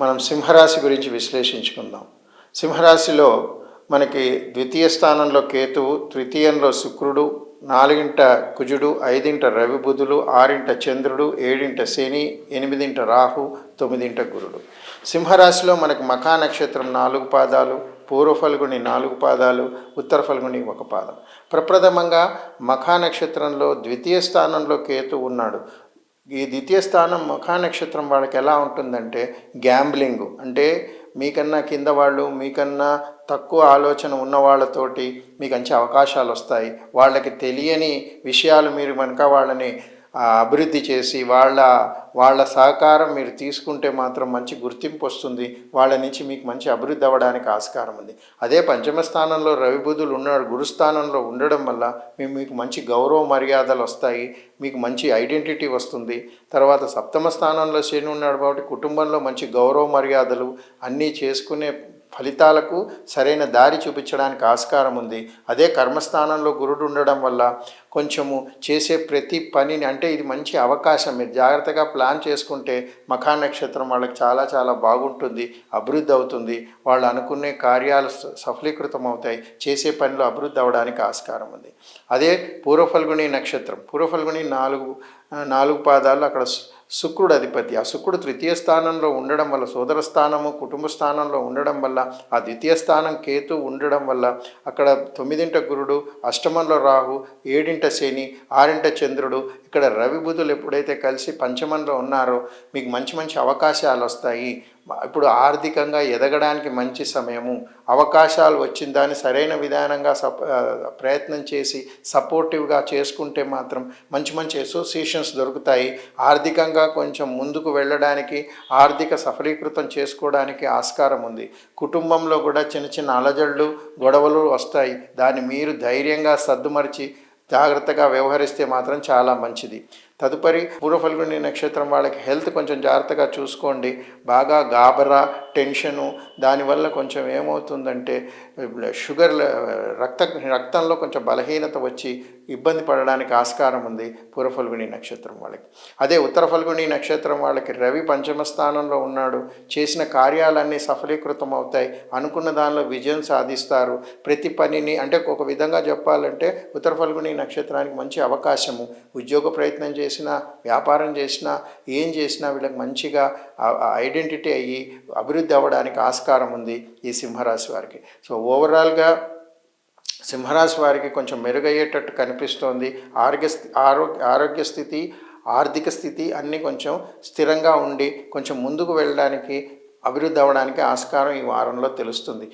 మనం సింహరాశి గురించి విశ్లేషించుకుందాం. సింహరాశిలో మనకి ద్వితీయ స్థానంలో కేతువు తృతీయంలో శుక్రుడు నాలుగింట కుజుడు ఐదింట రవి బుధులు ఆరింట చంద్రుడు ఏడింట శని ఎనిమిదింట రాహు తొమ్మిదింట గురుడు. సింహరాశిలో మనకి మఖా నక్షత్రం నాలుగు పాదాలు పూర్వ ఫల్గుని నాలుగు పాదాలు ఉత్తర ఫల్గుని ఒక పాదం. ప్రప్రథమంగా మఖా నక్షత్రంలో ద్వితీయ స్థానంలో కేతు ఉన్నాడు. ఈ ద్వితీయ స్థానం ముఖా నక్షత్రం వాళ్ళకి ఎలా ఉంటుందంటే గ్యాంబ్లింగ్. అంటే మీకన్నా కింద వాళ్ళు మీకన్నా తక్కువ ఆలోచన ఉన్న వాళ్ళతోటి మీకు మంచి అవకాశాలు వస్తాయి. వాళ్ళకి తెలియని విషయాలు మీరు కనుక వాళ్ళని అభివృద్ధి చేసి వాళ్ళ వాళ్ళ సహకారం మీరు తీసుకుంటే మాత్రం మంచి గుర్తింపు వస్తుంది. వాళ్ళ నుంచి మీకు మంచి అభివృద్ధి అవ్వడానికి ఆస్కారం ఉంది. అదే పంచమ స్థానంలో రవి బుధులు ఉన్నాడు. గురుస్థానంలో ఉండడం వల్ల మేము మీకు మంచి గౌరవ మర్యాదలు వస్తాయి. మీకు మంచి ఐడెంటిటీ వస్తుంది. తర్వాత సప్తమ స్థానంలో శని ఉన్నాడు కాబట్టి కుటుంబంలో మంచి గౌరవ మర్యాదలు అన్నీ చేసుకునే ఫలితాలకు సరైన దారి చూపించడానికి ఆస్కారం ఉంది. అదే కర్మస్థానంలో గురుడు ఉండడం వల్ల కొంచెము చేసే ప్రతి పనిని అంటే ఇది మంచి అవకాశం. మీరు జాగ్రత్తగా ప్లాన్ చేసుకుంటే మఖా నక్షత్రం వాళ్ళకి చాలా చాలా బాగుంటుంది అభివృద్ధి అవుతుంది. వాళ్ళు అనుకునే కార్యాలు స- సఫలీకృతం అవుతాయి. చేసే పనిలో అభివృద్ధి అవ్వడానికి ఆస్కారం ఉంది. అదే పూర్వఫల్గుణి నక్షత్రం. పూర్వఫల్గుణి నాలుగు నాలుగు పాదాలు అక్కడ శుక్రుడు అధిపతి ఆ శుక్రుడు తృతీయ స్థానంలో ఉండడం వల్ల సోదర స్థానము కుటుంబ స్థానంలో ఉండడం వల్ల ఆ ద్వితీయ స్థానం కేతు ఉండడం వల్ల అక్కడ తొమ్మిదింట గురుడు అష్టమంలో రాహు ఏడింట శని ఆరింట చంద్రుడు ఇక్కడ రవి బుధులు ఎప్పుడైతే కలిసి పంచమంలో ఉన్నారో మీకు మంచి మంచి అవకాశాలు వస్తాయి ఇప్పుడు ఆర్థికంగా ఎదగడానికి మంచి సమయము అవకాశాలు వచ్చిన దాన్ని సరైన విధానంగా సప్ ప్రయత్నం చేసి సపోర్టివ్గా చేసుకుంటే మాత్రం మంచి మంచి అసోసియేషన్స్ దొరుకుతాయి. ఆర్థికంగా కొంచెం ముందుకు వెళ్ళడానికి ఆర్థిక సఫలీకృతం చేసుకోవడానికి ఆస్కారం ఉంది. కుటుంబంలో కూడా చిన్న చిన్న అలజడులు గొడవలు వస్తాయి. దాన్ని మీరు ధైర్యంగా సర్దుమరిచి జాగ్రత్తగా వ్యవహరిస్తే మాత్రం చాలా మంచిది. తదుపరి పూర్వఫల్గుని నక్షత్రం వాళ్ళకి హెల్త్ కొంచెం జాగ్రత్తగా చూసుకోండి. బాగా గాబరా టెన్షను దానివల్ల కొంచెం ఏమవుతుందంటే షుగర్ రక్త రక్తంలో కొంచెం బలహీనత వచ్చి ఇబ్బంది పడడానికి ఆస్కారం ఉంది పూర్వఫల్గుని నక్షత్రం వాళ్ళకి. అదే ఉత్తర ఫల్గుని నక్షత్రం వాళ్ళకి రవి పంచమ స్థానంలో ఉన్నాడు. చేసిన కార్యాలన్నీ సఫలీకృతం అవుతాయి. అనుకున్న దానిలో విజయం సాధిస్తారు. ప్రతి పనిని అంటే ఒక విధంగా చెప్పాలంటే ఉత్తర ఫల్గుని నక్షత్రానికి మంచి అవకాశము. ఉద్యోగ ప్రయత్నం చేసినా వ్యాపారం చేసినా ఏం చేసినా వీళ్ళకి మంచిగా ఐడెంటిటీ అయ్యి అభివృద్ధి అవ్వడానికి ఆస్కారం ఉంది ఈ సింహరాశి వారికి. సో ఓవరాల్గా సింహరాశి వారికి కొంచెం మెరుగయ్యేటట్టు కనిపిస్తోంది. ఆరోగ్య ఆరోగ్య ఆరోగ్య స్థితి ఆర్థిక స్థితి అన్నీ కొంచెం స్థిరంగా ఉండి కొంచెం ముందుకు వెళ్ళడానికి అభివృద్ధి అవ్వడానికి ఆస్కారం ఈ వారంలో తెలుస్తుంది.